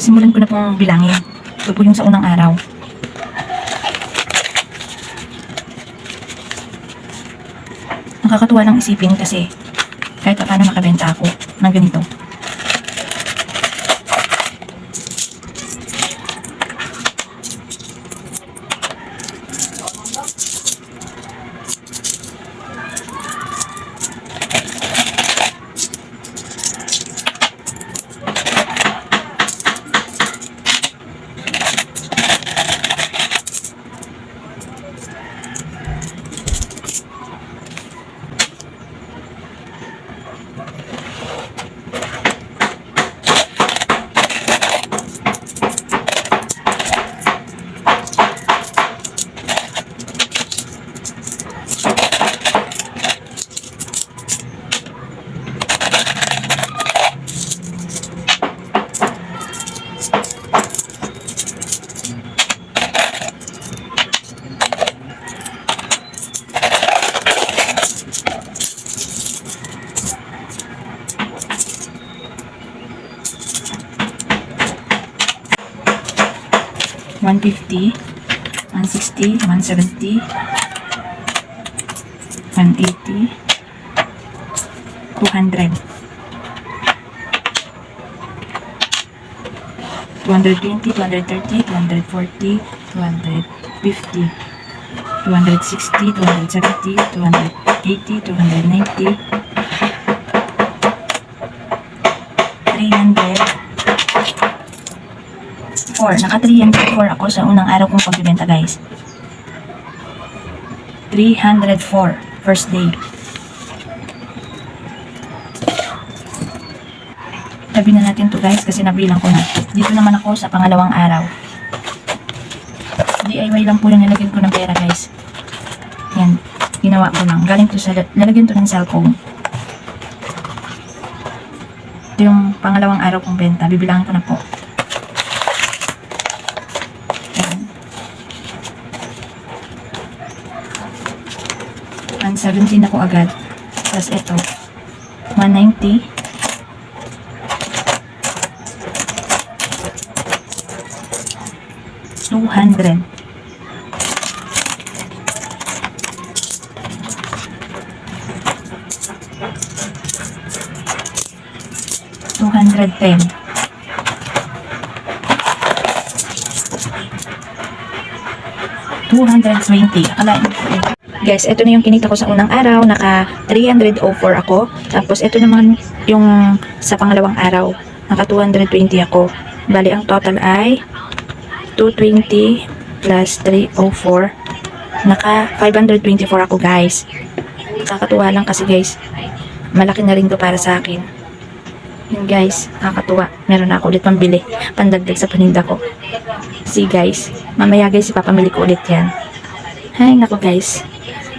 Simulan ko na pong bilangin. Ito po yung sa unang araw. Nakakatuwa lang isipin kasi kahit pa paano nakabenta ako ng ganito. One fifty, one sixty, one seventy, one eighty, two hundred. 220, 230, 240, 250, 260, 270, 280, 290, 300, 4. Naka 304 ako sa unang araw kong pagbibenta guys. 304 first day. Tabi na natin to guys kasi nabilang ko na. Dito naman ako sa pangalawang araw. DIY lang po yung nilagyan ko ng pera guys. Yan. Ginawa ko lang. Galing to sa, lalagyan to ng cellphone. Ito yung pangalawang araw kong benta. Bibilangin ko na po. 117 ako agad. Tapos ito. 190. 200. Two hundred. Two hundred. Guys, ito na yung kinita ko sa unang araw. Naka 304 ako. Tapos ito naman yung sa pangalawang araw. Naka 220 ako. Bali, ang total ay 220 plus 304. Naka 524 ako guys. Nakakatuwa lang kasi guys. Malaki na rin to para sa akin. Yun guys, nakakatuwa. Meron na ako ulit pambili. Pandagdag sa paninda ko. See guys, mamaya guys ipapamili ko ulit yan. Hay nako guys,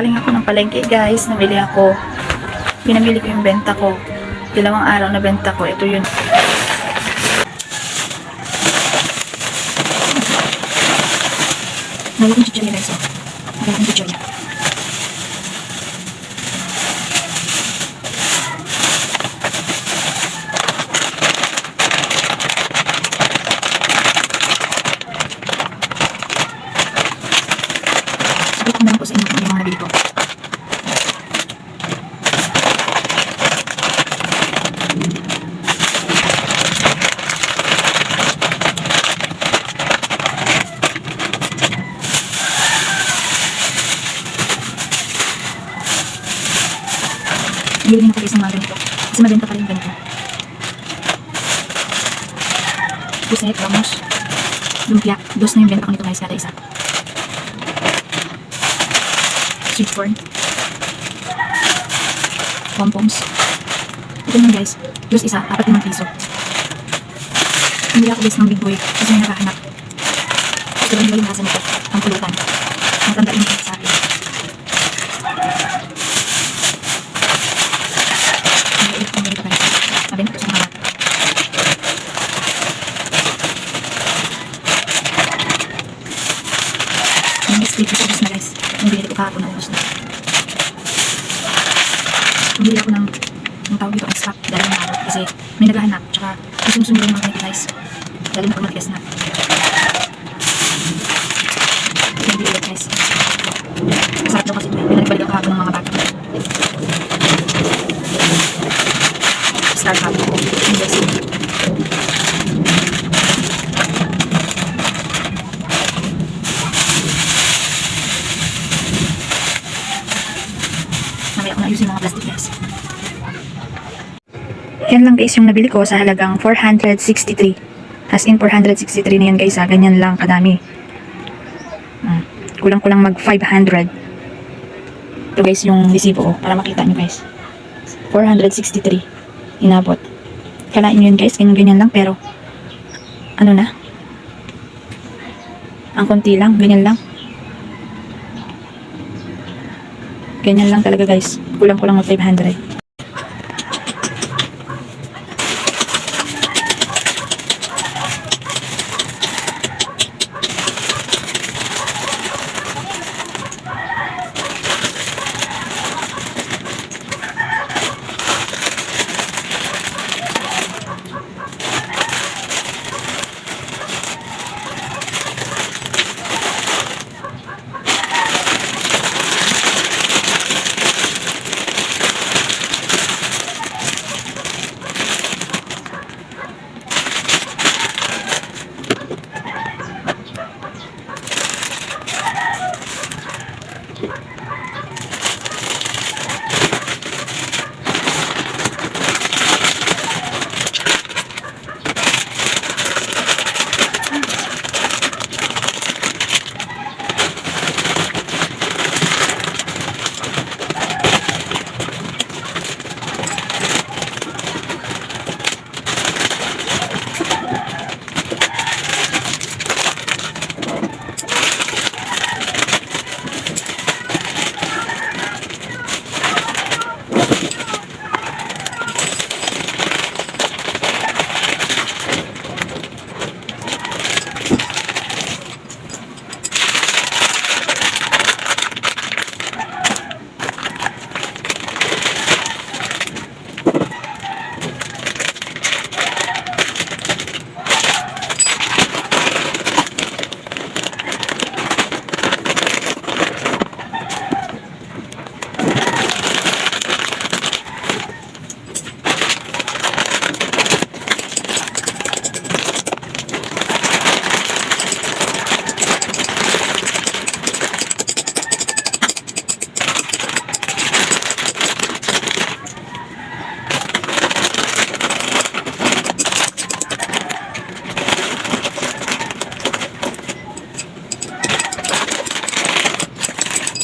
Galing ako ng palengke guys, namili ako. Pinamili ko yung benta ko. Dalawang araw na benta ko. Ito yun. Nalagyan yung chichirya guys. oh. Nalagyan yung chichirya. Sabi ko na lang po sa ko. Bili din ako isang mga ganito. Kasi mabenta pa rin ganito. Puset, ramos, lumpia. Dos na yung benta ko nito guys kada isa. Sweet corn. Pompoms. Ito naman guys. Dos isa, apat limang piso. Hindi ako guys ng big boy kasi may nakahanap. Gusto rin yung nasa nito, ang pulutan. Ang tanda yung sa akin. Maliit ang ganito guys. Mabenta ko sa mga bata. Yung split ko ubos na guys. Yung binili ko kahapon na ubos na. Bumili ako ng ang tawag dito ay stock dahil ng araw kasi may naghahanap tsaka gusto mo sumili ng mga guys. Dahil na pag matigas na. Bili ulit guys. Masarap daw kasi ito. May nagbalik ako ng mga bata. Star Cup. Yung guys. Mamaya ko na ayusin yung mga plastic guys. Yan lang guys yung nabili ko sa halagang 463. As in 463 na yan guys ha. Ganyan lang kadami. Hmm. Kulang-kulang mag 500. Ito guys yung resibo ko para makita nyo guys. 463. Inabot. Kalain nyo yun guys. Ganyan-ganyan lang pero ano na? Ang konti lang. Ganyan lang. Ganyan lang talaga guys. Kulang-kulang mag 500.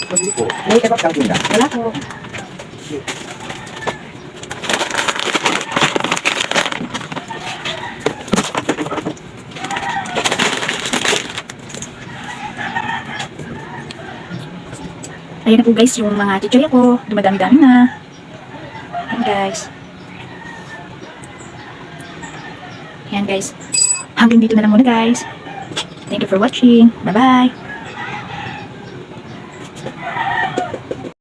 May kebab kang tinda. Wala po. Ayan na po guys yung mga chichirya ko. Dumadami-dami na. Ayan guys. Ayan guys. Hanggang dito na lang muna guys. Thank you for watching. Bye-bye.